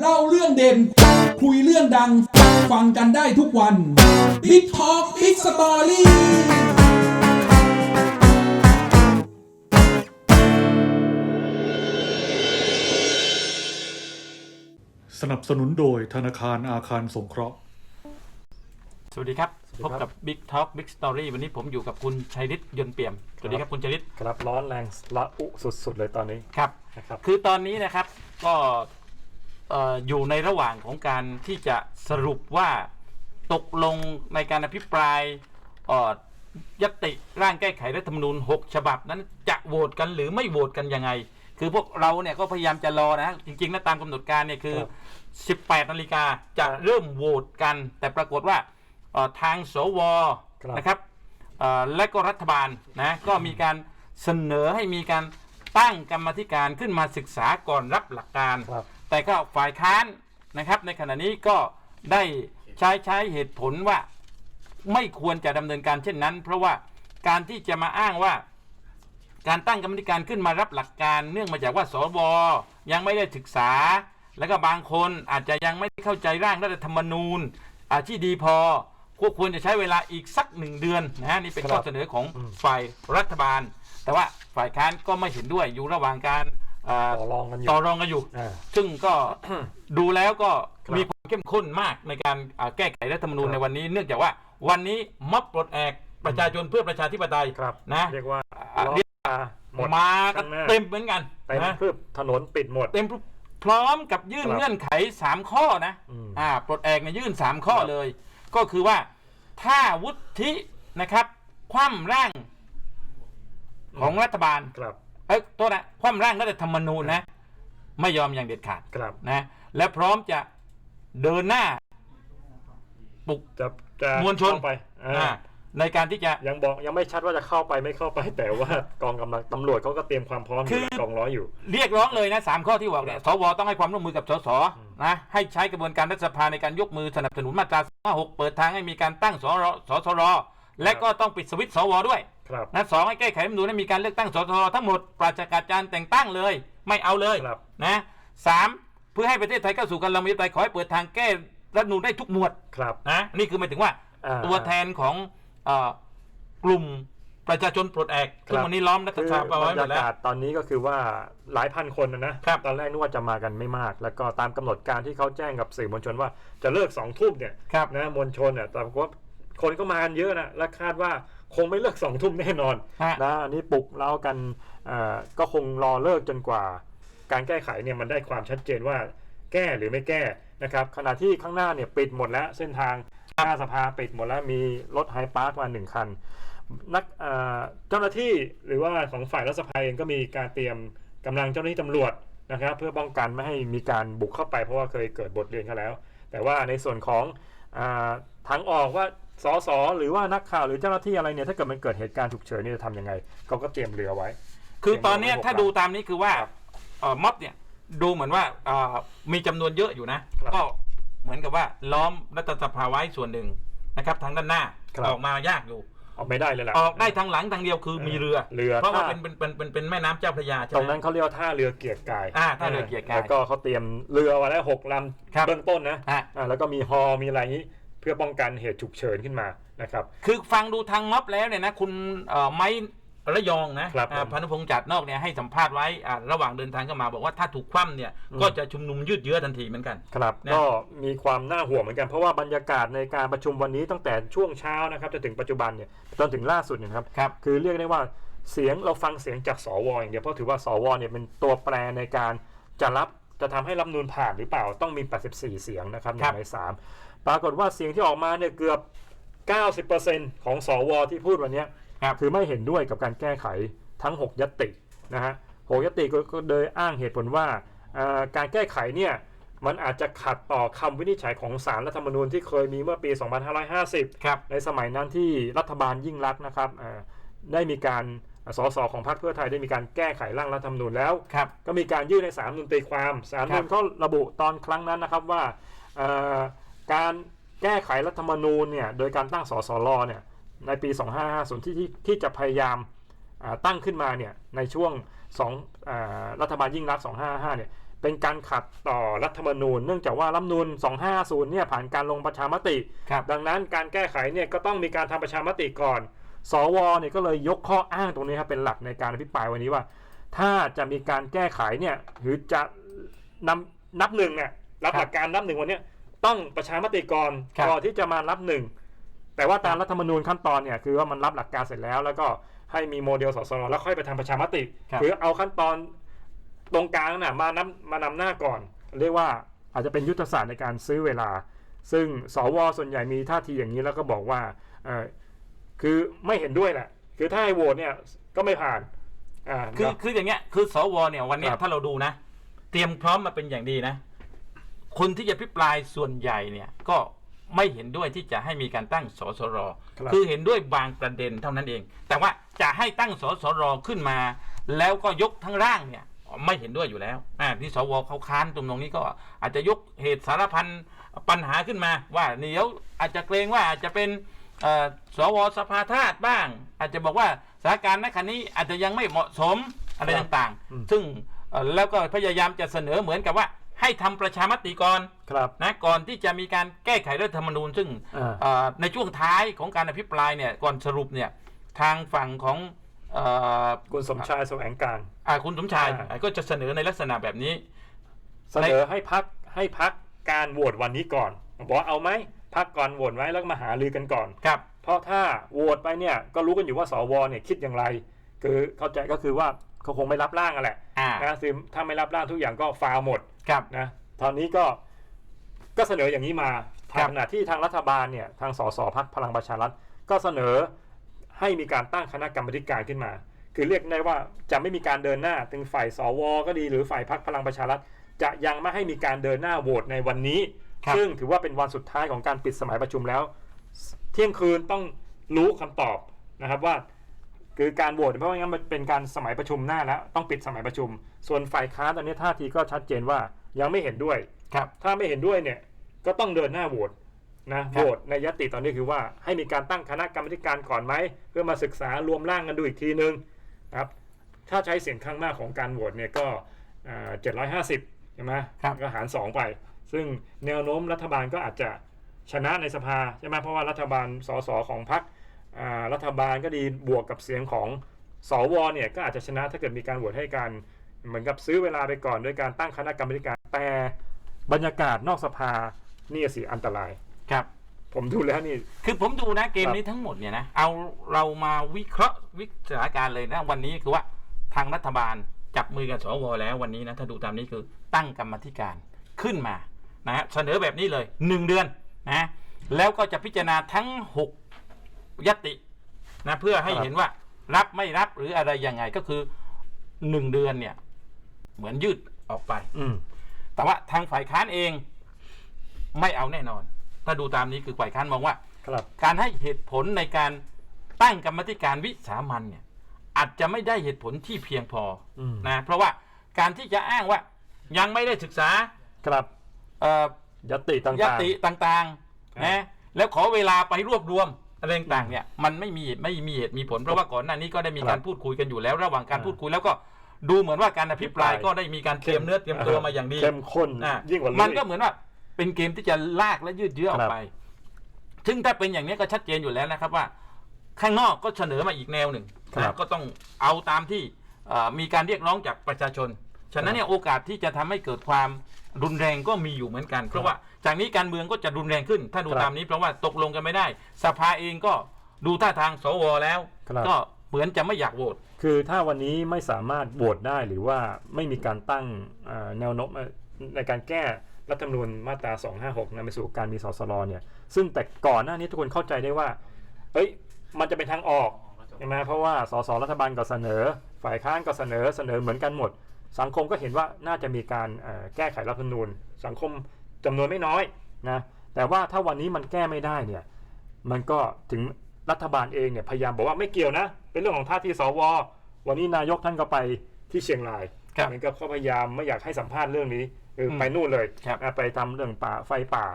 เล่าเรื่องเด่น คุยเรื่องดัง ฟังกันได้ทุกวัน Big Talk Big Story สนับสนุนโดยธนาคารอาคารสงเคราะห์ สวัสดีครับ พบกับ Big Talk Big Story วันนี้ผมอยู่กับคุณชัยฤทธิ์ยนต์เปี่ยม สวัสดีครับคุณชัยฤทธิ์ครับร้อนแรงละอุสุดๆเลยตอนนี้ครับ นะครับ คือตอนนี้นะครับก็ เอ่ออยู่ในระหว่างของการที่จะสรุปว่าตกลงในการอภิปรายเอ่อยติร่างแก้ไขรัฐธรรมนูญ 6 ฉบับนั้นจะโหวตกันหรือไม่โหวตกันยังไง คือพวกเราเนี่ยก็พยายามจะรอนะ จริงๆแล้วตามกำหนดการเนี่ยคือ 18นาฬิกาจะเริ่มโหวตกัน แต่ปรากฏว่าเอ่อทางสวครับ นะครับเอ่อและก็รัฐบาลนะก็มีการเสนอให้มีการตั้งกรรมาธิการขึ้นมาศึกษาก่อนรับหลักการ ครับ แต่ก็ฝ่ายค้านนะครับ ในขณะนี้ก็ได้ใช้ใช้เหตุผลว่าไม่ควรจะดำเนินการเช่นนั้น เพราะว่าการที่จะมาอ้างว่า การตั้งกรรมธิการขึ้นมารับหลักการ เนื่องมาจากว่าสวยังไม่ได้ศึกษา แล้วก็บางคนอาจจะยังไม่เข้าใจร่างรัฐธรรมนูญอ่าที่ดีพอควรควรจะใช้เวลาอีกสักหนึ่งเดือนนะฮะนี่เป็นข้อเสนอของฝ่ายรัฐบาล แต่ว่าฝ่ายค้านก็ไม่เห็นด้วยอยู่ระหว่างการ อ่าต่อรองกันอยู่ต่อรองกันอยู่อ่าซึ่งก็ ดูแล้วก็ครับมีความเข้มข้นมากในการอ่าแก้ไขรัฐธรรมนูญครับ ในวันนี้ เนื่องจากว่าวันนี้ม็อบปลดแอกประชาชนเพื่อประชาธิปไตยครับนะเรียกว่าอ่าล้อเรียกตาหมด มากันข้างหน้า เต็มเหมือนกันเต็มนะเพื่อถนนปิดหมด เต็มพร้อมกับยื่นครับเงื่อนไขสามข้อนะอืมอ่าปลดแอกเนี่ยยื่นสามข้อครับ เลย ก็คือว่าถ้าวุฒินะครับ คว่ำร่างของรัฐบาล ครับ เอ้ยโทษนะคว่ำร่างรัฐธรรมนูญนะ ไม่ยอมอย่างเด็ดขาดครับ นะและพร้อมจะเดินหน้า ปลุก จะจะมวลชน เข้าไปอ่าอ่าในการที่จะ ยังบอกยังไม่ชัดว่าจะเข้าไปไม่เข้าไปแต่ว่ากองกำลังตำรวจเขาก็เตรียมความพร้อมอคืยู่อกองร้อยอยู่ เรียกร้องเลยนะสามข้อที่บอกเนี่ยสวต้องให้ความร่วมมือกับสสนะให้ใช้กระบวนการรัฐสภาในการยกมือสนับสนุนมาตรา26เปิดทางให้มีการตั้งสรสสรและก็ต้องปิดสวิตช์สวด้วย ครับนะสองให้แก้ไขรัฐธรรมนูญให้มีการเลือกตั้งสสรทั้งหมดปราศจากการแต่งตั้งเลย ไม่เอาเลยครับ นะสามเพื่อให้ประเทศไทยเข้าสู่การละเมิดไตยขอให้เปิดทางแก้รัฐธรรมนูญได้ทุกหมวดครับ นะนี่คือหมายถึงว่าอ่าตัวแทนของเอ่อกลุ่มประชาชนปลดแอกซึ่งวันนี้ล้อมรัฐคือสภาบไว้รรหมยาดแล้ว กาศตอนนี้ก็คือว่าหลายพันคนนะนะครับ ตอนแรกนึกว่าจะมากันไม่มาก แล้วก็ตามกำหนดการที่เขาแจ้งกับสื่อมวลชนว่าจะเลิกสองทุ่มเนี่ยครับ นะมวลชนเนี่ยแต่ว่าคนก็มากันเยอะนะและคาดว่า คงไม่เลิกสองทุ่มแน่นอนฮะนะอันนี้ปลุกเล้ากันเอ่อก็คงรอเลิกจนกว่า การแก้ไขเนี่ยมันได้ความชัดเจนว่าแก้หรือไม่แก้นะครับขณะที่ข้างหน้าเนี่ยปิดหมดแล้วเส้นทางหน้าสภาปิดหมดแล้วมีรถไฮปาร์คมาหนึ่งคันนักเอ่อเจ้าหน้าที่หรือว่าของฝ่ายรัฐสภาเองก็มีการเตรียมกำลังเจ้าหน้าที่ตำรวจนะครับ เพื่อป้องกันไม่ให้มีการบุกเข้าไปเพราะว่าเคยเกิดบทเรียนเขาแล้ว แต่ว่าในส่วนของอาทางออกว่า สสหรือว่านักข่าวหรือเจ้าหน้าที่อะไรเนี่ยถ้าเกิดมันเกิดเหตุการณ์ฉุกเฉินเนี่ยจะทำยังไงเขาก็เตรียมเรือไว้ คือตอนเนี้ยถ้าดูตามนี้คือว่าครับเอ่อม็อบเนี่ยดูเหมือนว่าเอ่อมีจำนวนเยอะอยู่นะ ครับก็เหมือนกับว่าล้อมรัฐสภาไว้ส่วนหนึ่งนะครับทางด้านหน้าครับ ออกมายากอยู่ ออกไม่ได้เลยแหละ ออกได้ทางหลังทางเดียวคือมีเรือ เรือเพราะว่าท่า เป็นเป็นเป็นเป็นเป็นแม่น้ำเจ้าพระยาใช่ตรงไหม นั้นเขาเรียกว่าท่าเรือเกียรติกายอ่าท่าเรือเกียรติกายแล้วก็เขาเตรียมเรือไว้แล้วหกลครับำเบื้องต้นนะฮะ อ่าแล้วก็มีฮอมีอะไรนี้เพื่อป้องกันเหตุฉุกเฉินขึ้นมานะครับ คือฟังดูทางม็อบแล้วเนี่ยนะคุณเอ่อไม้ระยองนะครับอ่าผมพานุพงษ์จัดนอกเนี่ยให้สัมภาษณ์ไว้อ่าระหว่างเดินทางเข้ามาบอกว่าถ้าถูกคว่ำเนี่ยอืมก็จะชุมนุมยืดเยื้อทันทีเหมือนกันครับนะก็มีความน่าห่วงเหมือนกันเพราะว่าบรรยากาศในการประชุมวันนี้ตั้งแต่ช่วงเช้านะครับจนถึงปัจจุบันเนี่ยจนถึงล่าสุดเนี่ยนะครับครับ คือเรียกได้ว่าเสียงเราฟังเสียงจากสวอย่างเดียวเพราะถือว่าสวเนี่ยเป็นตัวแปรในการจะรับจะทำให้รัฐธรรมนูญผ่านหรือเปล่าต้องมี 84 เสียงนะครับหครันึ่บงในสาม ปรากฏว่าเสียงที่ออกมาเนี่ยเกือบ 90%ของสวที่พูดวันเนี้ยครับคือไม่เห็นด้วยกับการแก้ไขทั้ง 6ยตตินะฮะหกยตติก็ก็โดยอ้างเหตุผลว่าเอ่อการแก้ไขเนี่ยมันอาจจะขัดต่อคำวินิจฉัยของสารรัฐธรรมนูญที่เคยมีเมื่อปี 2550ครับในสมัยนั้นที่รัฐบาลยิ่งรักษณ์นะครับเอ่อได้มีการสสของพรรคเพื่อไทยได้มีการแก้ไขร่างรัฐธรรมนูญแล้วครับก็มีการยื่นในสารรัฐธรรมนูญตีความสารรัฐธรรมนูญเขาระบุตอนครั้งนั้นนะครับว่าเอ่อ การแก้ไขรัฐธรรมนูญเนี่ยโดยการตั้งสสรเนี่ยในปี 2550 ที่ที่ที่จะพยายามอ่าตั้งขึ้นมาเนี่ยในช่วงสองอารัฐบาลยิ่งรักษณ์255 เนี่ยเป็นการขัดต่อรัฐธรรมนูญ เนื่องจากว่ารัฐธรรมนูญ 250 เนี่ยผ่านการลงประชามติครับดังนั้นการแก้ไขเนี่ยก็ต้องมีการทำประชามติก่อน สวเนี่ยก็เลยยกข้ออ้างตรงนี้ครับเป็นหลักในการอภิปรายวันนี้ว่า ถ้าจะมีการแก้ไขเนี่ยหรือจะนำนับหนึ่งเนี่ยรับครับหลักการนับหนึ่งวันเนี้ย ต้องประชามติก่อนครับ ก่อนที่จะมารับหนึ่งแต่ว่าตามรัฐธรรมนูญขั้นตอนเนี่ยคือว่ามันรับหลักการเสร็จแล้ว แล้วก็ให้มีโมเดลสสรแล้วค่อยไปทำประชามติครับคือเอาขั้นตอนตรงกลางน่ะมานำมานำหน้าก่อน เรียกว่าอาจจะเป็นยุทธศาสตร์ในการซื้อเวลา ซึ่งสวส่วนใหญ่มีท่าทีอย่างนี้แล้วก็บอกว่าเออคือไม่เห็นด้วยแหละคือถ้าให้โหวตเนี่ยก็ไม่ผ่านอ่า คือเนาะคืออย่างเงี้ยคือสวเนี่ยวันเนี้ยครับ ถ้าเราดูนะ เตรียมพร้อมมาเป็นอย่างดีนะ คนที่จะพิปรายส่วนใหญ่เนี่ยก็ไม่เห็นด้วยที่จะให้มีการตั้งสสรครับ คือเห็นด้วยบางประเด็นเท่านั้นเอง แต่ว่าจะให้ตั้งสสรขึ้นมา แล้วก็ยกทั้งร่างเนี่ยไม่เห็นด้วยอยู่แล้วอ่าที่สวเขาค้านตรงนี้ก็อาจจะยกเหตุสารพันปัญหาขึ้นมา ว่าเดี๋ยวอาจจะเกรงว่าอาจจะเป็นเอ่อสวสภาธาตุบ้าง อาจจะบอกว่าสถานการณ์ณขณะนี้อาจจะยังไม่เหมาะสมอะไรครับต่างอืมๆซึ่งเอ่อแล้วก็พยายามจะเสนอเหมือนกับว่า ให้ทำประชามติก่อนครับนะก่อนที่จะมีการแก้ไขรัฐธรรมนูญ ซึ่งอ่าเอ่อในช่วงท้ายของการอภิปรายเนี่ยก่อนสรุปเนี่ยทางฝั่งของเอ่อคุณสมชายแสวงการอ่าคุณสมชายอ่าก็จะเสนอในลักษณะแบบนี้ เสนอให้พักให้พักการโหวตวันนี้ก่อนบอกว่าเอาไหมพักก่อนโหวตไว้แล้วก็มาหารือกันก่อนครับ เพราะถ้าโหวตไปเนี่ยก็รู้กันอยู่ว่าสวเนี่ยคิดอย่างไร คือเข้าใจก็คือว่า เขาคงไม่รับร่างอะแหละอ่า นะคือถ้าไม่รับร่างทุกอย่างก็ฟาวหมดครับ นะตอนนี้ก็ก็เสนออย่างนี้มาครับขณะที่ทางรัฐบาลเนี่ยทางสสพักพลังประชารัฐก็เสนอให้มีการตั้งคณะกรรมการขึ้นมา คือเรียกได้ว่าจะไม่มีการเดินหน้าถึงฝ่ายสวก็ดีหรือฝ่ายพักพลังประชารัฐจะยังไม่ให้มีการเดินหน้าโหวตในวันนี้ ครับ ซึ่งถือว่าเป็นวันสุดท้ายของการปิดสมัยประชุมแล้ว เที่ยงคืนต้องรู้คำตอบนะครับว่า คือการโหวตเพราะว่างั้นมันเป็นการสมัยประชุมหน้าแล้วต้องปิดสมัยประชุม ส่วนฝ่ายค้านตอนนี้ท่าทีก็ชัดเจนว่ายังไม่เห็นด้วยครับ ถ้าไม่เห็นด้วยเนี่ยก็ต้องเดินหน้าโหวตนะโหวตในยติตอนนี้คือว่าให้มีการตั้งคณะกรรมการก่อนไหมเพื่อมาศึกษารวมร่างกันดูอีกทีนึงนะครับถ้าใช้เสียงข้างมากของการโหวตเนี่ยก็เจ็ดร้อยห้าสิบใช่ไหมครับก็หารสองไป ซึ่งแนวโน้มรัฐบาลก็อาจจะชนะในสภาใช่ไหมเพราะว่ารัฐบาลสสของพรรคอ่า รัฐบาลก็ดีบวกกับเสียงของสวเนี่ยก็อาจจะชนะถ้าเกิดมีการโหวตให้การเหมือนกับซื้อเวลาไปก่อนโดยการตั้งคณะกรรมการแต่บรรยากาศนอกสภานี่สิอันตรายครับ ผมดูแล้วนี่ คือผมดูนะเกมครับนี้ทั้งหมดเนี่ยนะเอาเรามาวิเคราะห์วิสถานการณ์เลยนะวันนี้คือว่าทางรัฐบาลจับมือกับสวแล้ววันนี้นะถ้าดูตามนี้คือตั้งกรรมธิการขึ้นมานะฮะเสนอแบบนี้เลยหนึ่งเดือนนะแล้วก็จะพิจารณาทั้งหก ยตินะเพื่อให้ครับ เห็นว่ารับไม่รับหรืออะไรยังไงก็คือหนึ่งเดือนเนี่ย เหมือนยืดออกไป อืม แต่ว่าทางฝ่ายค้านเองไม่เอาแน่นอน ถ้าดูตามนี้คือฝ่ายค้านมองว่า ครับ การให้เหตุผลในการตั้งกรรมธิการวิสามันเนี่ย อาจจะไม่ได้เหตุผลที่เพียงพออม นะเพราะว่าการที่จะอ้างว่ายังไม่ได้ศึกษาครับเอ่อ ยติต่างยๆติต่างครับๆนะแล้วขอเวลาไปรวบรวม อะไรต่างๆเนี่ยมันไม่มีไม่มีเหตุมีผล เพราะว่าก่อนหน้านี้ก็ได้มีครับการพูดคุยกันอยู่แล้วระหว่างการอ่าพูดคุยแล้วก็ดูเหมือนว่าการอภิปรายอภิปรายก็ได้มีการเตรียมเนื้อเตรียมตัวมาอย่างดีเข้มข้นอะยิ่งกว่ามันลุยก็เหมือนว่าเป็นเกมที่จะลากและยืดเยื้อออครักบไป ซึ่งถ้าเป็นอย่างนี้ก็ชัดเจนอยู่แล้วนะครับว่า ข้างนอกก็เสนอมาอีกแนวหนึ่งครับนะก็ต้องเอาตามที่เอ่อมีการเรียกร้องจากประชาชน ฉะนั้นเนี่ยโอกาสที่จะทำให้เกิดความรุนแรงก็มีอยู่เหมือนกัน เพราะว่า จากนี้การเมืองก็จะรุนแรงขึ้น ถ้าดูครับตามนี้เพราะว่าตกลงกันไม่ได้ สภาเองก็ดูท่าทางสวแล้ว ครับ ก็เหมือนจะไม่อยากโหวต คือถ้าวันนี้ไม่สามารถโหวตได้หรือว่าไม่มีการตั้งเอ่อแนวโน้มเอ่อในการแก้รัฐธรรมนูญมาตรา 256นำไปสู่การมีสสรเนี่ย ซึ่งแต่ก่อนหน้านี้ทุกคนเข้าใจได้ว่า เอ้ย มันจะเป็นทางออกใช่ไหมเพราะว่าสสรัฐบาลก็เสนอ ฝ่ายค้านก็เสนอเสนอเหมือนกันหมด สังคมก็เห็นว่าน่าจะมีการเอ่อแก้ไขรัฐธรรมนูญ สังคม จำนวนไม่น้อยนะแต่ว่าถ้าวันนี้มันแก้ไม่ได้เนี่ยมันก็ถึงรัฐบาลเองเนี่ยพยายามบอกว่าไม่เกี่ยวนะ เป็นเรื่องของท่าทีสว วันนี้นายกท่านก็ไปที่เชียงรายครับเหมือนกับเขาพยายามไม่อยากให้สัมภาษณ์เรื่องนี้คืออืมไปนู่นเลยครับอะไปทำเรื่องป่าไฟป่า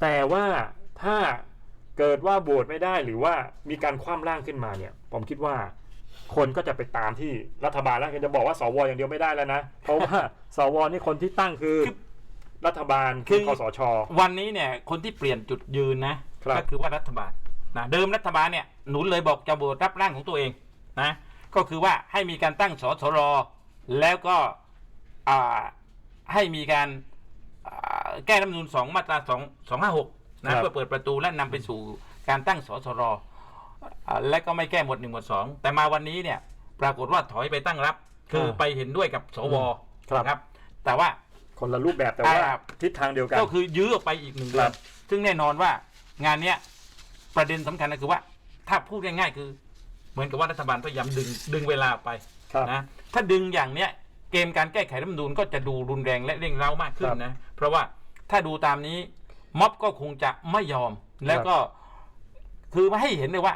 แต่ว่าถ้าเกิดว่าโหวตไม่ได้หรือว่ามีการคว่ำร่างขึ้นมาเนี่ย ผมคิดว่าคนก็จะไปตามที่รัฐบาลแล้วจะบอกว่าสวอย่างเดียวไม่ได้แล้วนะ เพราะว่าสวนี่คนที่ตั้งคือคือ รัฐบาลคืคืออคอสช วันนี้เนี่ยคนที่เปลี่ยนจุดยืนนะครับ ก็คือว่ารัฐบาลนะเดิมรัฐบาลเนี่ยหนุนเลยบอกจะโหวตรับร่างของตัวเองนะก็คือว่าให้มีการตั้งสสรแล้วก็อ่าให้มีการอ่าแก้รัฐธรรมนูญสองมาตราสองสองห้าหกนะเพื่อเปิดประตูและนำไปสู่การตั้งสสรอ่าและก็ไม่แก้หมวดหนึ่งหมวดสองแต่มาวันนี้เนี่ยปรากฏว่าถอยไปตั้งรับ คือไปเห็นด้วยกับสว ครับ นะครับแต่ว่า คนละรูปแบบแต่ว่าครับ ทิศทางเดียวกัน ก็คือยื้อออกไปอีกหนึ่งเดือครันบ ซึ่งแน่นอนว่างานเนี้ยประเด็นสำคัญก็คือว่า ถ้าพูดง่ายๆคือ เหมือนกับว่ารัฐบาลพยายามดึงดึงเวลาไปครับ นะถ้าดึงอย่างเนี้ยเกมการแก้ไขรัฐธรรมนูญก็จะดูรุนแรงและเร่งเร้ามากขึ้นครับนะ เพราะว่าถ้าดูตามนี้ม็อบก็คงจะไม่ยอมแล้วก็คือมาให้เห็นเลยว่า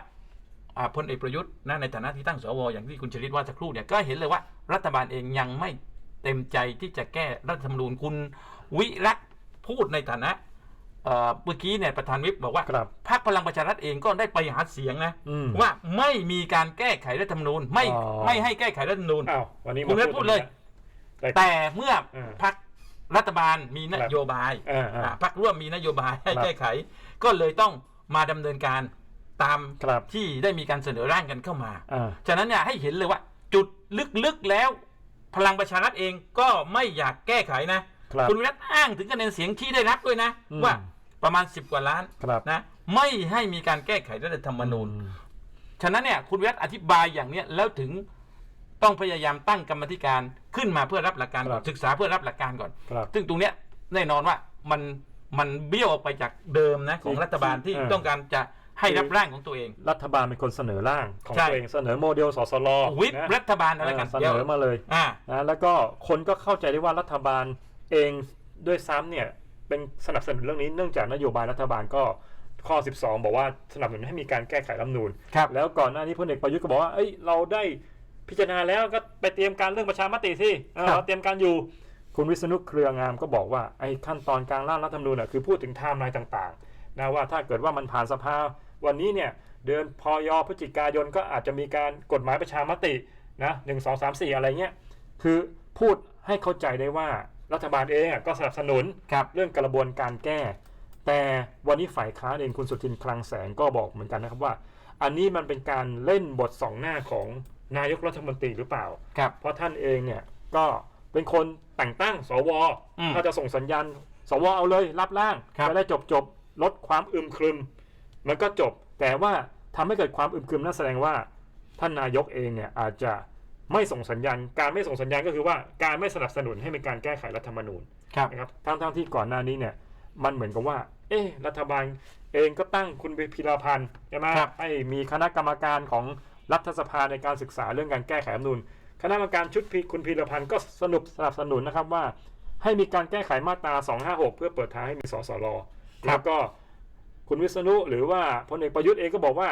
อ่าพลเอกประยุทธ์นะในฐานะที่ตั้งสวอย่างที่คุณชลิตว่าสักครู่เนี่ยก็เห็นเลยว่ารัฐบาลเองยังไม่ เต็มใจที่จะแก้รัฐธรรมนูญคุณวิรัตพูดในฐานะเอ่อเมื่อกี้เนี่ยประธานวิปบอกว่าครับพรรคพลังประชารัฐเองก็ได้ไปหาเสียงนะอืมว่าไม่มีการแก้ไขรัฐธรรมนูญไม่อ๋อไม่ให้แก้ไขรัฐธรรมนูญอ้าววันนี้คุณมาวิรัตพูดเลย แต่แต่เมื่อเออพรรครัฐบาลมีนโยบายเออเอออ่าพรรคร่วมมีนโยบายให้ครับแก้ไข ก็เลยต้องมาดำเนินการตามครับที่ได้มีการเสนอร่างกันเข้ามาอ่าฉะนั้นเนี่ยให้เห็นเลยว่า จุดลึกๆแล้ว พลังประชารัฐเองก็ไม่อยากแก้ไขนะ ครับณวิรัตอ้างถึงคะแนนเสียงที่ได้รับด้วยนะ อืมว่าประมาณ 10 กว่าล้านครับ นะไม่ให้มีการแก้ไขรัฐธรรมนูญ ฉะนั้นเนี่ยคุณวิรัตอธิบายอย่างเนี้ยแล้วถึงต้องพยายามตั้งกรรมธิการขึ้นมาเพื่อรับหลักการก่อนครับศึกษาเพื่อรับหลักการก่อน ครับซึ่งตรงเนี้ยแน่นอนว่ามันมันเบี้ยวออกไปจากเดิมนะของที่รัฐบาลที่เออ ต้องการจะ ให้รับร่างของตัวเอง รัฐบาลเป็นคนเสนอร่างของใช่ ตัวเองเสนอโมเดลสสลวิปนะรัฐบาลอะไรกันเออเสนอมาเลยอ่า นะแล้วก็คนก็เข้าใจได้ว่ารัฐบาลเองด้วยซ้ำเนี่ยเป็นสนับสนุนเรื่องนี้เนื่องจากนโยบายรัฐบาลก็ข้อ 12 บอกว่าสนับสนุนให้มีการแก้ไขรัฐธรรมนูญครับ แล้วก่อนหน้านี้พลเอกประยุทธ์ก็บอกว่าเอ้ยเราได้พิจารณาแล้วก็ไปเตรียมการเรื่องประชามติสิเออครับ เราเตรียมการอยู่ คุณวิษณุเครืองามก็บอกว่าไอ้ขั้นตอนการร่างรัฐธรรมนูญน่ะคือพูดถึงไทม์ไลน์ต่างๆนะว่าถ้าเกิดว่ามันผ่านสภา วันนี้เนี่ยเดือนพยพฤศจิกายนก็อาจจะมีการกฎหมายประชามตินะหนึ่งสองสามสี่อะไรเงี้ยคือพูดให้เข้าใจได้ว่ารัฐบาลเองอะก็สนับสนุนครับเรื่องกระบวนการแก้ แต่วันนี้ฝ่ายค้านเองคุณสุทินคลังแสงก็บอกเหมือนกันนะครับว่า อันนี้มันเป็นการเล่นบทสองหน้าของนายกรัฐมนตรีหรือเปล่าครับเพราะท่านเองเนี่ยก็เป็นคนแต่งตั้ง สวอืมถ้าจะส่งสัญญาณ สวเอาเลยรับร่างครับจะได้จบจบลดความอึมครึม มันก็จบแต่ว่าทำให้เกิดความอึมครึมนั่นแสดงว่าท่านนายกเองเนี่ยอาจจะไม่ส่งสัญญาณ การไม่ส่งสัญญาณก็คือว่าการไม่สนับสนุนให้มีการแก้ไขรัฐธรรมนูญครับนะครับทั้งทั้งที่ก่อนหน้านี้เนี่ยมันเหมือนกับว่า เอ๊ะรัฐบาลเองก็ตั้งคุณพิรพันธ์ใช่ไหมครับให้มีคณะกรรมการของรัฐสภาในการศึกษาเรื่องการแก้ไขรัฐธรรมนูญคณะกรรมการชุดพิคุณพิรพันธ์ก็สนุบสนับสนุนนะครับว่า ให้มีการแก้ไขมาตรา 256 เพื่อเปิดทางให้มีสสรแล้วก็ คุณวิษณุหรือว่าพลเอกประยุทธ์เองก็บอกว่า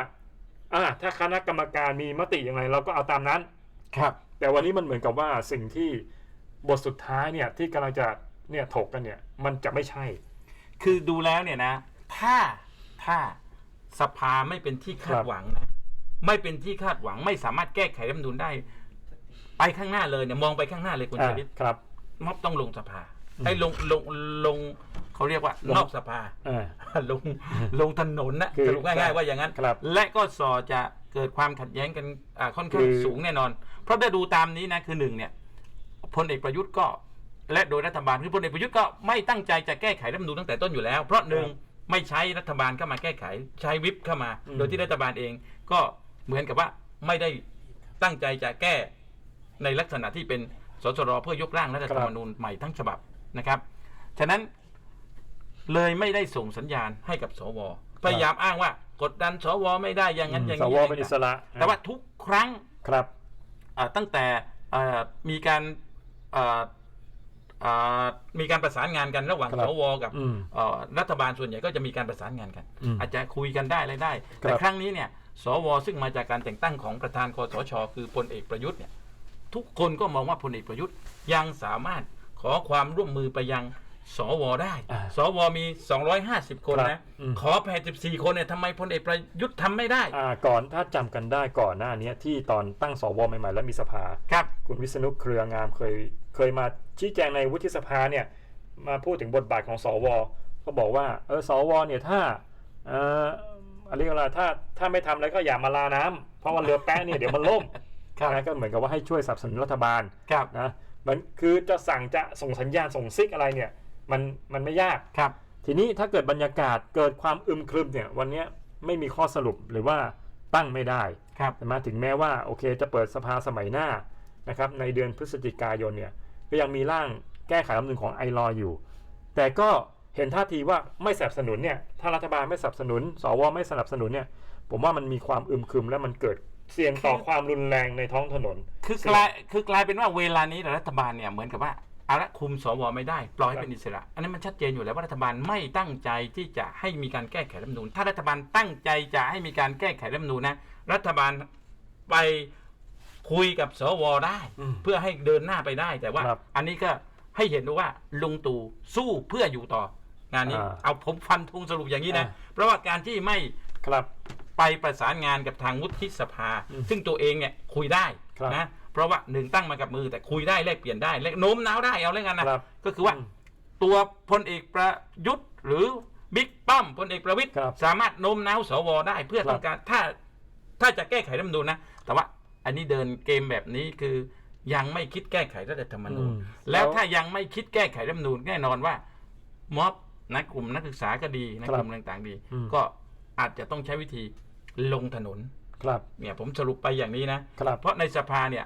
อ่าถ้าคณะกรรมการมีมติอย่างไรเราก็เอาตามนั้น ครับ แต่วันนี้มันเหมือนกับว่าสิ่งที่บทสุดท้ายเนี่ยที่กำลังจะเนี่ยถกกันเนี่ย มันจะไม่ใช่ คือดูแล้วเนี่ยนะ ถ้าถ้าสภาไม่เป็นที่คาครัดบหวังนะ ไม่เป็นที่คาดหวังไม่สามารถแก้ไขรัฐธรรมนูญได้ ไปข้างหน้าเลยเนี่ยมองไปข้างหน้าเลยคุณชอ่าลิตครับม็อบต้องลงสภา ไอ้ลงลงลงเขาเรียกว่าลงนอกสภาอ่า ลงลงถนนนะคือสรุปง่ายๆว่าอย่างนั้น ครับและก็สอจะเกิดความขัดแย้งกันอ่าค่อนข้างคือ สูงแน่นอน เพราะถ้าดูตามนี้นะคือหนึ่งเนี่ยพลเอกประยุทธ์ก็ และโดยรัฐบาลคือพลเอกประยุทธ์ก็ไม่ตั้งใจจะแก้ไขรัฐธรรมนูญตั้งแต่ต้นอยู่แล้ว เพราะหนึ่งไม่ใช้รัฐบาลเข้ามาแก้ไข ใช้วิปเข้ามาอืมโดยที่รัฐบาลเองก็เหมือนกับว่าไม่ได้ตั้งใจจะแก้ ในลักษณะที่เป็นสสรเพื่อยกร่างรัฐธรรมนูญใหม่ทั้งฉบับ นะครับ ฉะนั้นเลยไม่ได้ส่งสัญญาณให้กับสว พยายามอ้างว่ากดดันสวไม่ได้อย่างนั้นอย่างสนี้วเป็นอิสระ แต่ว่าทุกครั้งครับอ่าตั้งแต่อ่ามีการอ่าอ่ามีการประสานงานกันระหว่างครับสวกับอืมเอ่อรัฐบาลส่วนใหญ่ก็จะมีการประสานงานกันอืมอาจจะคุยกันได้อะไรได้ แต่ครับครั้งนี้เนี่ย สวซึ่งมาจากการแต่งตั้งของประธานคอสช คือพลเอกประยุทธ์เนี่ยทุกคนก็มองว่าพลเอกประยุทธ์ยังสามารถ ขอความร่วมมือไปยังสวได้ อ่าสวมี 250 คนครับนะอืม ขอ84คนเนี่ยทำไมพลเอกประยุทธ์ทำไม่ได้ อ่าก่อนถ้าจำกันได้ก่อนหน้านี้ที่ตอนตั้งสวใหม่ๆแล้วมีสภา ครับ คุณวิษณุเครืองามเคยเคยมาชี้แจงในวุฒิสภาเนี่ยมาพูดถึงบทบาทของสวก็บอกว่าเออสวเนี่ยถ้าเอออะไรก็แล้วถ้าถ้าไม่ทำอะไรก็อย่ามาลาน้ำเพราะว่าเรือแป๊ะเนี่ยเดี๋ยวมันล่มครับ นะก็เหมือนกับว่าให้ช่วยสนับสนุนรัฐบาลครับ นะ มันคือจะสั่งจะส่งสัญญาณส่งซิกอะไรเนี่ย มันมันไม่ยากครับ ทีนี้ถ้าเกิดบรรยากาศเกิดความอึมครึมเนี่ย วันเนี้ยไม่มีข้อสรุปหรือว่าตั้งไม่ได้ครับใช่ไหมถึงแม้ว่าโอเคจะเปิดสภาสมัยหน้านะครับในเดือนพฤศจิกายนเนี่ยก็ยังมีร่างแก้ไขรัฐธรรมนูญของไอรออยู่ แต่ก็เห็นท่าทีว่าไม่สนับสนุนเนี่ยถ้ารัฐบาลไม่สนับสนุน สวไม่สนับสนุนเนี่ยผมว่ามันมีความอึมครึมและมันเกิด เสี่ยงต่อความรุนแรงในท้องถนน คือกลายคือกลายเป็นว่าเวลานี้รัฐบาลเนี่ยเหมือนกับว่าเอาละคุมสวไม่ได้ ปล่อยให้เป็นอิสระ อันนี้นมันชัดเจนอยู่แล้วว่ารัฐบาลไม่ตั้งใจที่จะให้มีการแก้ไขรัฐธรรมนูญถ้ารัฐบาลตั้งใจจะให้มีการแก้ไขรัฐธรรมนูญนะ รัฐบาลไปคุยกับสวได้ อืมเพื่อให้เดินหน้าไปได้ แต่ว่า ครับอันนี้ก็ให้เห็นดูว่าลุงตู่สู้เพื่ออยู่ต่องานนี้ อ่าเอาผมฟันธงสรุปอย่างนี้นะ อ่า เพราะว่าการที่ไม่ ครับ ไปประสานงานกับทางวุฒิสภาอืมซึ่งตัวเองเนี่ยคุยได้ครับนะเพราะว่าหนึ่งตั้งมากับมือแต่คุยได้แลกเปลี่ยนได้และโน้มน้าวได้เอาเรื่องกันนะครับก็คือว่าอืมตัวพลเอกประยุทธ์หรือบิ๊กป้อมพลเอกประวิตยครับสามารถโน้มน้าวสวได้เพื่อครับต้องการถ้าถ้าจะแก้ไขรัฐธรรมนูญนะ แต่ว่าอันนี้เดินเกมแบบนี้คือยังไม่คิดแก้ไขรัฐธรรมนูญอืมแล้วแล้วถ้ายังไม่คิดแก้ไขรัฐธรรมนูญแน่นอนว่าม็อบนักกลุ่มนักศึกษาก็ดีนักกลุ่มต่างๆดีอืมก็อาจจะต้องใช้วิธี ลงถนนครับ เนี่ยผมสรุปไปอย่างนี้นะครับ เพราะในสภาเนี่ย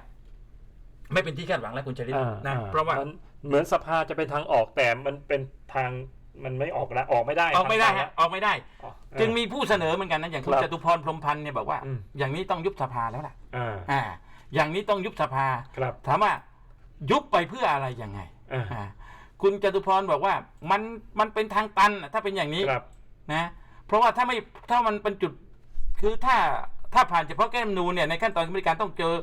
ไม่เป็นที่คาดหวังแล้วคุณชลิตอ่านะอ่เพราะว่านเหมือนสภาจะเป็นทางออกแต่มันเป็นทางมันไม่ออกแล้วออกไม่ได้ออกไม่ได้ทางฮะออกไม่ได้ ออก จึงมีผู้เสนอเหมือนกันนะอย่างคุณครับจตุพรพรหมพันธ์เนี่ยบอกว่า อืม อย่างนี้ต้องยุบสภาแล้วล่ะ อ่าอ่า อย่างนี้ต้องยุบสภา ครับ ถามว่ายุบไปเพื่ออะไรยังไงอ่า อ่าคุณจตุพรบอกว่ามันมันเป็นทางตันน่ะถ้าเป็นอย่างนี้ครับ นะ เพราะว่าถ้าไม่ถ้ามันเป็นจุด คือถ้าถ้าผ่านเฉพาะแก้มนูนเนี่ยในขั้นตอนกรรมการต้องเจอ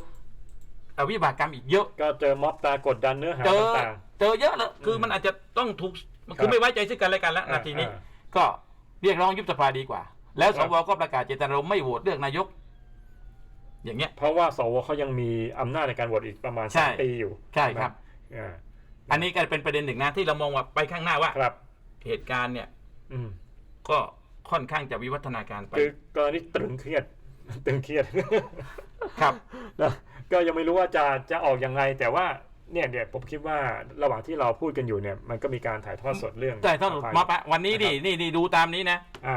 เอ่อวิบากกรรมอีกเยอะ ก็เจอม็อบตากดดันเนื้อหาเจอต่างเจอเยอะเลยคือมันอาจจะต้องถูกครัคือบไม่ไว้ใจซึ่งกันและกันแล้วอ่านาทีนี้อ่าก็เรียกร้องยุบสภาดีกว่า แล้วคสรับวก็ประกาศเจตนารมณ์ไม่โหวตเลือกนายก อย่างเงี้ยๆเพราะว่าสวเขายังมีอำนาจในการโหวตอีกประมาณใช่สามปีอยู่ใช่ครับอ่าอันนี้ก็เป็นประเด็นหนึ่งนะที่เรามองว่าไปข้างหน้าว่าครับเหตุการณ์เนี่ยอืมก็ ค่อนข้างจะวิวัฒนาการไป คือกรณีตรึงเครียด ตึงเครียดครับนะก็ยังไม่รู้ว่าจะจะออกยังไง แต่ว่าเนี่ยเนี่ยผมคิดว่าระหว่างที่เราพูดกันอยู่เนี่ย มันก็มีการถ่ายทอดสดเรื่องแต่ถ้าม็อบอะวันนี้ดิะครับนี่นี่ดูตามนี้นะอ่า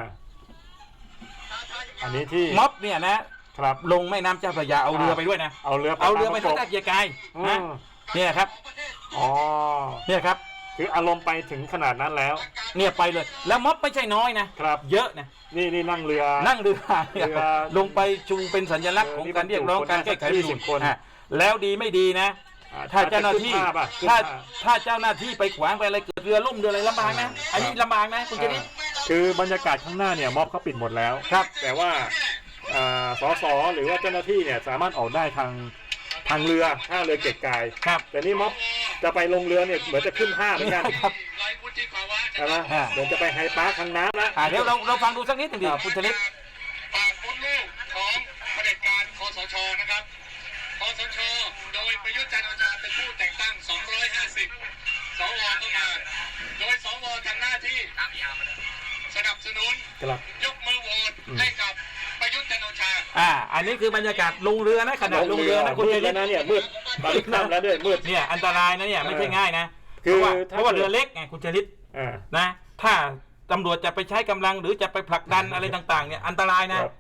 อันนี้ที่ม็อบเนี่ยนะครับ ลงแม่น้ำเจ้าพระยาเอาเรือไปด้วยนะเอาเรือเอาเรือไปตทัมกปตะระกบเกียร์กายอืนะมเนี่ยครับ อ๋อ เนี่ยครับ คืออารมณ์ไปถึงขนาดนั้นแล้ว เนี่ยไปเลย แล้วม็อบไม่ใช่น้อยนะครับ เยอะนะนี่นี่นั่งเรือ นั่งเรือเรือลงไปชูเป็นสัญลักษณ์เออของนี่การเรียกร้องบรรจุการแก้ไขรัฐธรรมนูญ20คน อะแล้วดีไม่ดีนะอ่ถ้าเจ้าหน้าที่ขึ้ภพอะขึ้นถ้าภพ ถ้าเจ้าหน้าที่ไปขวางไปอะไรเกิดเรือล่มเรืออะไรลำบากนะ อันนี้ลำบากนะคุณเจนิดคือบรรยากาศข้างหน้าเนี่ยม็อบเขาปิดหมดแล้วครับ แต่ว่าอ่าสสหรือว่าเจ้าหน้าที่เนี่ยสามารถออกได้ทาง ทางเรือท่าเรือเกตกาย ครับ แต่นี่ม็อบจะไปลงเรือเนี่ยเหมือนจะขึ้นท่าเหมือนกันครับใช่ไหมอ่า เดี๋ยวจะไปไฮปาร์คทางน้ำแล้วอะเดี๋ยวเราเราฟังดูสักนิดหนึงดิครับคุณชลิดปากมดลูกของเผด็จการคอสชนะครับคอสช โดยประยุทธ์จันทร์โอชาเป็นผู้แต่งตั้ง 250 สวเข้ามา โดยสวทำหน้าที่สนับสนุนครับ ยกมือโหวตให้กับ อชาอ่า อันนี้คือบรรยากาศลงเรือนะขณะลงเรือนะคุณมืเจดนิแล้ดวนะเนี่ยมืดตอนนี้ค่ำแล้วด้วยมืด เนี่ยอันตรายนะเนี่ยไม่ใช่ง่ายนะคืเพอราะว่าถ้า เพราะว่าเกิดเรือเล็กไงคุณชลิดอ่า นะ ถ้าตำรวจจะไปใช้กำลังหรือจะไปผลักดันอะไรต่างๆเนี่ยอันตรายคนะรับ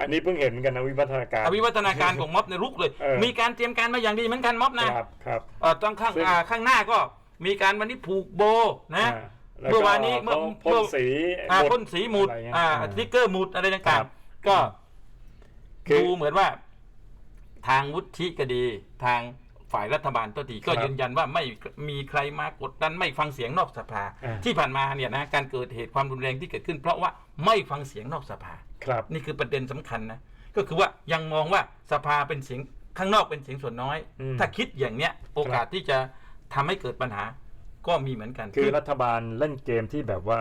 อันนี้เพิ่งเห็นเหมือนกันนะวิวัฒนาการ อวิวัฒนาการของม็อบในยรุกเลย เออ มีการเตรียมการมาอย่างดีเหมือนกันม็อบนะครับครับ เออตอนข้างซึ่ง อ่าข้างหน้าก็มีการวันนี้ผูกโบนะ อ่าแล้วก็เมื่อวานนี้เมื่อขาพ่นสีอ่าหมดพ่นสีหมุดอะไรเงี้ยอ่าอ่า สติ๊กเกอร์หมุดอะไรคต่ารังบ ๆ ก็ คือ ดูเหมือนว่า ทางวุฒิก็ดี ทางฝ่ายรัฐบาลตัวดีก็ครับยืนยันว่าไม่มีใครมากดดันไม่ฟังเสียงนอกสภา อ่า ที่ผ่านมาเนี่ยนะการเกิดเหตุความรุนแรงที่เกิดขึ้น เพราะว่าไม่ฟังเสียงนอกสภา ครับ นี่คือประเด็นสำคัญนะ ก็คือว่ายังมองว่าสภาเป็นเสียงข้างนอกเป็นเสียงส่วนน้อย อืม ถ้าคิดอย่างเนี้ยโอกาสที่จะทำให้เกิดปัญหา ก็มีเหมือนกัน คือรัฐบาลเล่นเกมที่แบบว่า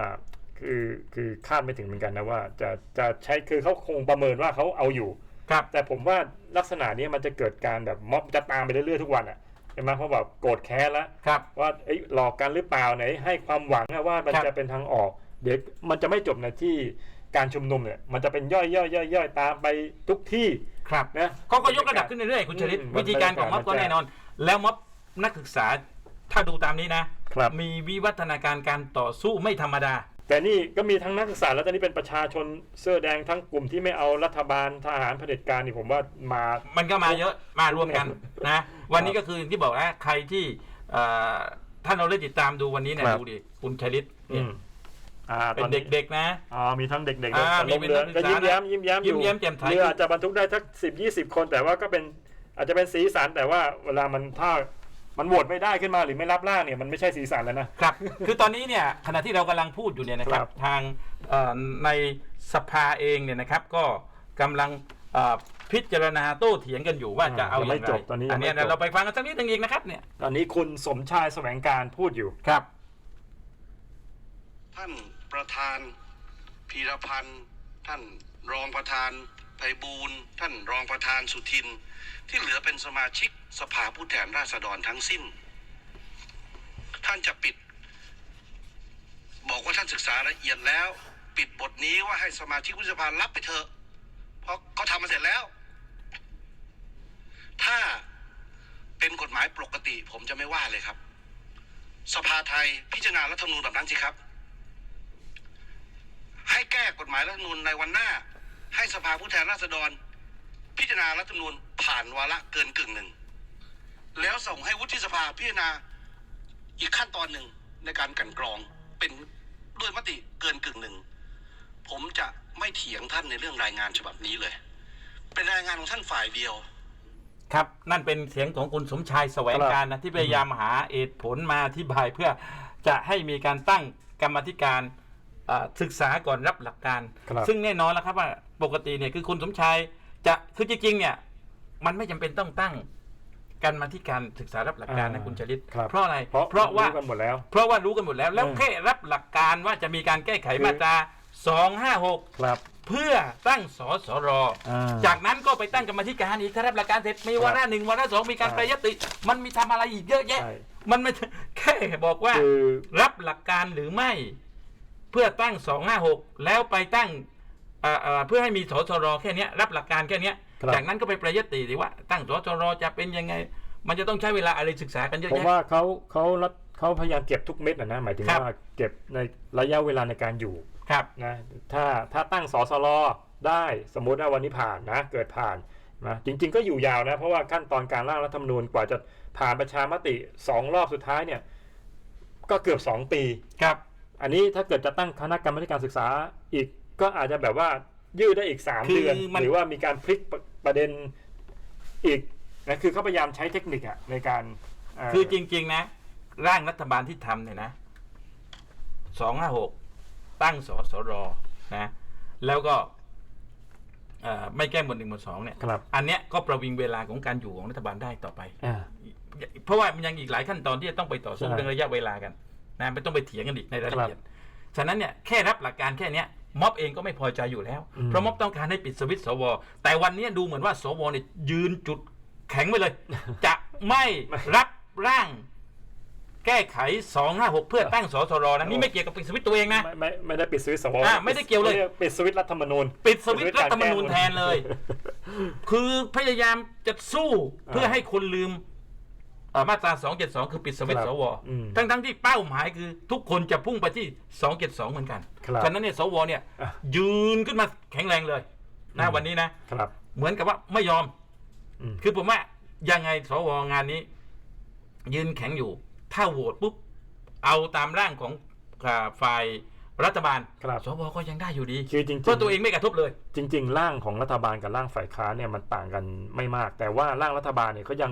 คือคือคาดไม่ถึงเหมือนกันนะว่า จะจะใช้คือเขาคงประเมินว่าเขาเอาอยู่ ครับ แต่ผมว่าลักษณะนี้มันจะเกิดการแบบม็อบจะตามไปเรื่อยๆทุกวันอะใช่ไหมเพราะแบบโกรธแค้นแล้วครับว่าเอ้ยหลอกกันหรือเปล่าไหนให้ความหวังอะว่ามันครับจะเป็นทางออก เดี๋ยวมันจะไม่จบในที่การชุมนุมเนี่ยมันจะเป็นย่อยย่อยย่อยย่อยตามไปทุกที่ครับนะเขาก็ยกระดับขึ้นเรื่อยๆคุณชลิตอืมวิธีการของม็อบก็มันจะแน่นอน แล้วม็อบนักศึกษาถ้าดูตามนี้นะครับมีวิวัฒนาการการต่อสู้ไม่ธรรมดา แต่นี่ก็มีทั้งนักศึกษาแล้วตอนนี้เป็นประชาชนเสื้อแดงทั้งกลุ่มที่ไม่เอารัฐบาลทหารเผด็จการนี่ผมว่ามา มันก็มาเยอะมารวมกันนะ วันนี้ก็คืออย่างที่บอกนะใครที่เอ่อถ้าเราได้ติดตามดูวันนี้เนี่ยครับดูดิคุณชลิตอืเนี่ยมอ่าเป็ตนอนนี้เด็กๆนะอ๋อมีทั้งเด็กๆด้วยอ่าแต่ลงเรือมีก็เป็นนักศึยิ้กมษาแย้มยิ้มแย้มอยิ้ยู่มแย้มแจ่มใสเรืออาจจะบรรทุกได้สักสิบยี่สิบคน แต่ว่าก็เป็นอาจจะเป็นสีสันแต่ว่าเวลามันถ้า มันโหวตไม่ได้ขึ้นมาหรือไม่รับร่างเนี่ยมันไม่ใช่สีสันแล้วนะ ครับ คือตอนนี้เนี่ยขณะที่เรากำลังพูดอยู่เนี่ยนะครัครับบทางเอ่อในสภาเองเนี่ยนะครับ ก็กำลังเอ่อพิจารณาโต้เถียงกันอยู่ว่าจะเอาอย่างไม่ไรจบตอนนี้อันเนี้ยยังไม่จบ เราไปฟังกันสักนิดหนึงเองนะครับเนี่ยตอนนี้คุณสมชายแสวงการพูดอยู่ ครับ ท่านประธานพีรพันธ์ ท่านรองประธาน ไพบูลท่านรองประธานสุทิน ที่เหลือเป็นสมาชิกสภาผู้แทนราษฎรทั้งสิ้น ท่านจะปิด บอกว่าท่านศึกษาละเอียดแล้ว ปิดบทนี้ว่าให้สมาชิกวุฒิสภารับไปเถอะ เพราะเขาทำมาเสร็จแล้ว ถ้าเป็นกฎหมายปกติ ผมจะไม่ว่าเลยครับ สภาไทยพิจารณารัฐธรรมนูญแบบนั้นสิครับ ให้แก้กฎหมายรัฐธรรมนูญในวันหน้า ให้สภาผู้แทนราษฎร พิจารณารัฐธรรมนูญผ่านวาระเกินกึ่งหนึ่ง แล้วส่งให้วุฒิสภาพิจารณาอีกขั้นตอนหนึ่งในการกลันกรองเป็นด้วยมติเกินกึ่งหนึ่ง ผมจะไม่เถียงท่านในเรื่องรายงานฉบับนี้เลย เป็นรายงานของท่านฝ่ายเดียว ครับ นั่นเป็นเสียงของคุณสมชายแสวงการนะที่พยายามหาเหตุผลมาอธิบายเพื่อจะให้มีการตั้งกรรมาธิการเอ่อศึกษาก่อนรับหลักการ ครับ ซึ่งแน่นอนแล้วครับว่า ปกติเนี่ยคือคุณสมชายจะคือจริงๆเนี่ย มันไม่จำเป็นต้องตั้งกรรมาธิการศึกษารับหลักการนะคุณชลิตครับ เพราะอะไรเพราะเพราะว่ากันหมดแล้ว เพราะว่ารู้กันหมดแล้วแล้วอืม แค่รับหลักการว่าจะมีการแก้ไขมาตรา 256 ครับ เพื่อตั้งสสร อ่าจากนั้นก็ไปตั้งกรรมาธิการอีกถ้ารับหลักการเสร็จมีวาระหนึ่งวาระสองมีการใช่ แปรยติ มันมีทำอะไรอีกเยอะแยะ ใช่มันไม่ แค่บอกว่าคือ รับหลักการหรือไม่ เพื่อตั้ง 256 แล้วไปตั้ง เอ่อเอ่อเพื่อให้มีสสรแค่เนี้ยรับหลักการแค่เนี้ยครับจากนั้นก็ไปแปรยติดีว่า ตั้งสสรจะเป็นยังไง มันจะต้องใช้เวลาอะไรศึกษากันเยอะผมแยะว่าเขาเขารัดเขาพยายามเก็บทุกเม็ดนะนะหมายถึงครับว่าเก็บในระยะเวลาในการอยู่ครับนะถ้าถ้าตั้งสสรได้สมมุติว่าวันนี้ผ่านนะ เกิดผ่านนะจริง ๆ ก็อยู่ยาวนะเพราะว่าขั้นตอนการร่างรัฐธรรมนูญกว่าจะผ่านประชามติสองรอบสุดท้ายเนี่ย ก็เกือบสองปีครับ อันนี้ถ้าเกิดจะตั้งคณะกรรมการศึกษาอีก ก็อาจจะแบบว่ายืดได้อีกสามคือเดือน มัน หรือว่ามีการพลิกประประเด็นอีกนะคือเขาพยายามใช้เทคนิคอะในการเคือจริง ๆ นะ ร่างรัฐบาลที่ทำเนี่ยนะสองห้าหกตั้งสสรนะ แล้วก็เอ่อไม่แก้หมวดหนึ่งหมวดสองเนี่ย ครับอันเนี้ยก็ประวิงเวลาของการอยู่ของรัฐบาลได้ต่อไป อ่า เพราะว่ามันยังอีกหลายขั้นตอนที่จะต้องไปต่อสู้ใช่เรื่องระยะเวลากันนะไม่ต้องไปเถียงกันอีกในรายละเอียด ฉะนั้นเนี่ยแค่รับหลักการแค่เนี้ย ม็อบเองก็ไม่พอใจอยู่แล้วอืมเพราะม็อบต้องการให้ปิดสวิตช์สว แต่วันนี้ดูเหมือนว่า สวเนี่ยยืนจุดแข็งไปเลย จะไม่รับร่างแก้ไข 256 เพื่อตั้งสสรนะนี่ไม่เกี่ยวกับปิดสวิตช์ตัวเองนะ ไม่ไม่ไม่ได้ปิดสวิตช์สวอ่าไม่ได้เกี่ยวเลย ปิดสวิตช์รัฐธรรมนูญ ปิดสวิตช์รัฐธรรมนูญแทนเลย คือพยายามจะสู้เพื่อให้คนลืมเอ่อ มาตรา 272 คือปิดสวิตช์คสรับวอืมทั้งทั้งๆที่เป้าหมายคือทุกคนจะพุ่งไปที่ 272 เหมือนกันครับฉะนั้นเนี่ยสวเนี่ยอะยืนขึ้นมาแข็งแรงเลยนะอืมวันนี้นะครับเหมือนกับว่าไม่ยอมอืมคือผมว่ายังไงสวงานนี้ ยืนแข็งอยู่ ถ้าโหวตปุ๊บเอาตามร่างของอ่าฝ่ายรัฐบาลครับสวก็ยังได้อยู่ดีคือจริงๆเพราะตัวเองไม่กระทบเลย จริง ๆ ร่างของรัฐบาลกับร่างฝ่ายค้านเนี่ยมันต่างกันไม่มาก แต่ว่าร่างรัฐบาลเนี่ยเขายัง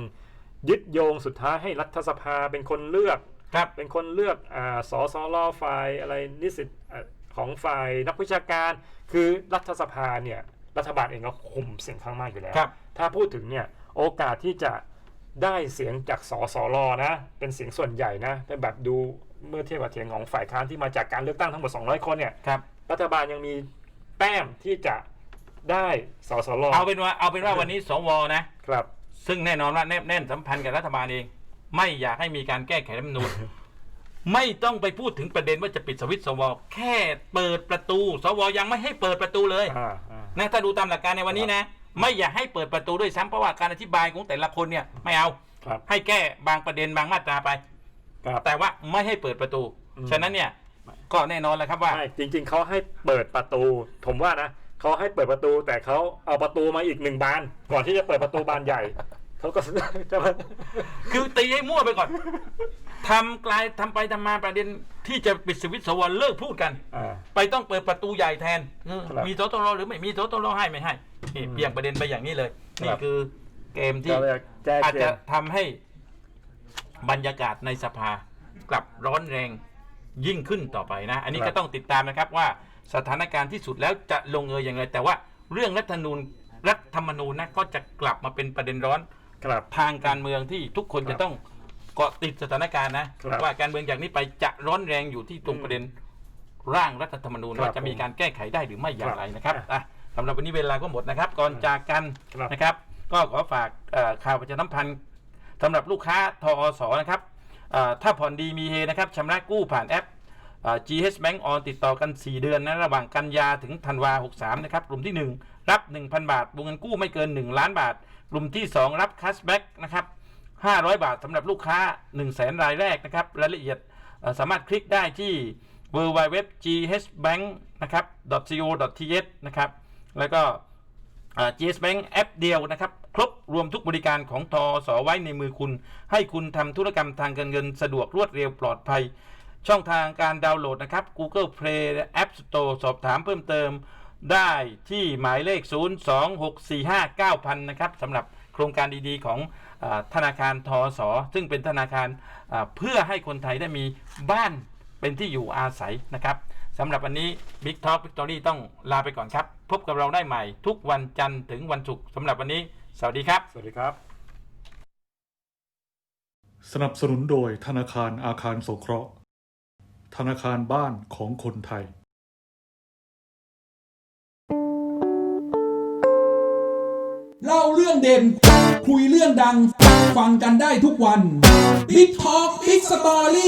ยึดโยงสุดท้ายให้รัฐสภาเป็นคนเลือกครับเป็นคนเลือกอ่าสสรฝ่ายอะไรนิสิตอ่าของฝ่ายนักวิชาการ คือรัฐสภาเนี่ยรัฐบาลเองก็คุมเสียงข้างมากอยู่แล้วครับถ้าพูดถึงเนี่ยโอกาสที่จะได้เสียงจากสสรนะ เป็นเสียงส่วนใหญ่นะแต่แบบดูเมื่อเทียบกับเสียงของฝ่ายค้านที่มาจากการเลือกตั้งทั้งหมด 200 คนเนี่ยครับรัฐบาลยังมีแต้มที่จะได้สสรเอาเป็นว่าเอาเป็นว่าวันนี้สวนะครับ ซึ่งแน่นอนว่าแนบแน่นสัมพันธ์กับรัฐบาลเอง ไม่อยากให้มีการแก้ไขรัฐธรรมนูญ ไม่ต้องไปพูดถึงประเด็นว่าจะปิดสวิตช์สวแค่เปิดประตู สวยังไม่ให้เปิดประตูเลยอ่าอ่า นะถ้าดูตามหลักการในวันนี้นะ ไม่อยากให้เปิดประตูด้วยซ้ำเพราะว่าการอธิบายของแต่ละคนเนี่ยไม่เอาครับ ให้แก้บางประเด็นบางมาตราไป ครับ แต่ว่าไม่ให้เปิดประตู อืม ฉะนั้นเนี่ยก็แน่นอนแล้วครับว่า ใช่จริง ๆเขาให้เปิดประตู ผมว่านะ เขาให้เปิดประตูแต่เขาเอาประตูมาอีกหนึ่งบาน ก่อนที่จะเปิดประตูบานใหญ่ เขาก็ จะมาคือตีให้มั่วไปก่อนทำกลายทำไปทำมาประเด็นที่จะปิดสวิตช์สวเลิกพูดกัน อ่า ไปต้องเปิดประตูใหญ่แทนเออครับมีสตรหรือไม่มีสตรให้ไม่ให้นี่อืมเบี่ยงประเด็นไปอย่างนี้เลยครับนี่คือเกมที่ก็เลยแก้อาจเกจะมทำให้บรรยากาศในสภากลับร้อนแรงยิ่งขึ้นต่อไปนะ อันนี้ก็ต้องติดตามนะครับว่า สถานการณ์ที่สุดแล้วจะลงเอยอย่างไร แต่ว่าเรื่องรัฐธรรมนูญรัฐธรรมนูญนะก็จะกลับมาเป็นประเด็นร้อนครับ ทางการเมืองที่ทุกคนครับจะต้องเกาะติดสถานการณ์นะ ครับ ว่าการเมืองจากนี้ไปจะร้อนแรงอยู่ที่ตรงประเด็นร่างรัฐธรรมนูญครับว่าจะมีการแก้ไขได้หรือไม่อย่างไรนะครับครับอะสำหรับวันนี้เวลาก็หมดนะครับ ก่อนจากกันครับ นะครับ ก็ขอฝากเอ่อข่าวประชาสัมพันธ์สำหรับลูกค้าทอสนะครับเอ่อถ้าผ่อนดีมีเฮนะครับชำระกู้ผ่านแอปเอ่อ GH Bank On ติดต่อกัน 4 เดือนนะระหว่างกันยาถึงธันวา 63 นะครับ กลุ่มที่ 1 รับ 1,000 บาทวงเงินกู้ไม่เกิน 1 ล้านบาท กลุ่มที่ 2 รับคัชแบ็กนะครับ 500 บาทสำหรับลูกค้า 1 0 0 0 0แสนรายแรกนะครับรายละเอียดสามารถคลิกได้ที่ www.ghbank นะครับ .co.th นะครับ แล้วก็ GS Bank แอปเดียวนะครับ ครบรวมทุกบริการของทอสอไว้ในมือคุณ ให้คุณทำธุรกรรมทางการเงินสะดวกรวดเร็วปลอดภัย ช่องทางการดาวน์โหลดนะครับ Google Play และ App Store สอบถามเพิ่มเติมได้ที่หมายเลข 026459000 นะครับสำหรับโครงการดีๆของอาธนาคารทอสอซึ่งเป็นธนาคารอ่าเพื่อให้คนไทยได้มีบ้านเป็นที่อยู่อาศัยนะครับสำหรับวันนี้ Big Talk Victory ต้องลาไปก่อนครับ พบกับเราได้ใหม่ทุกวันจันทร์ถึงวันศุกร์สำหรับวันนี้ สวัสดีครับ สวัสดีครับ สนับสนุนโดยธนาคารอาคารสงเคราะห์ ธนาคารบ้านของคนไทยเล่าเรื่องเด่น คุยเรื่องดัง ฟังกันได้ทุกวัน Big Talk Big Story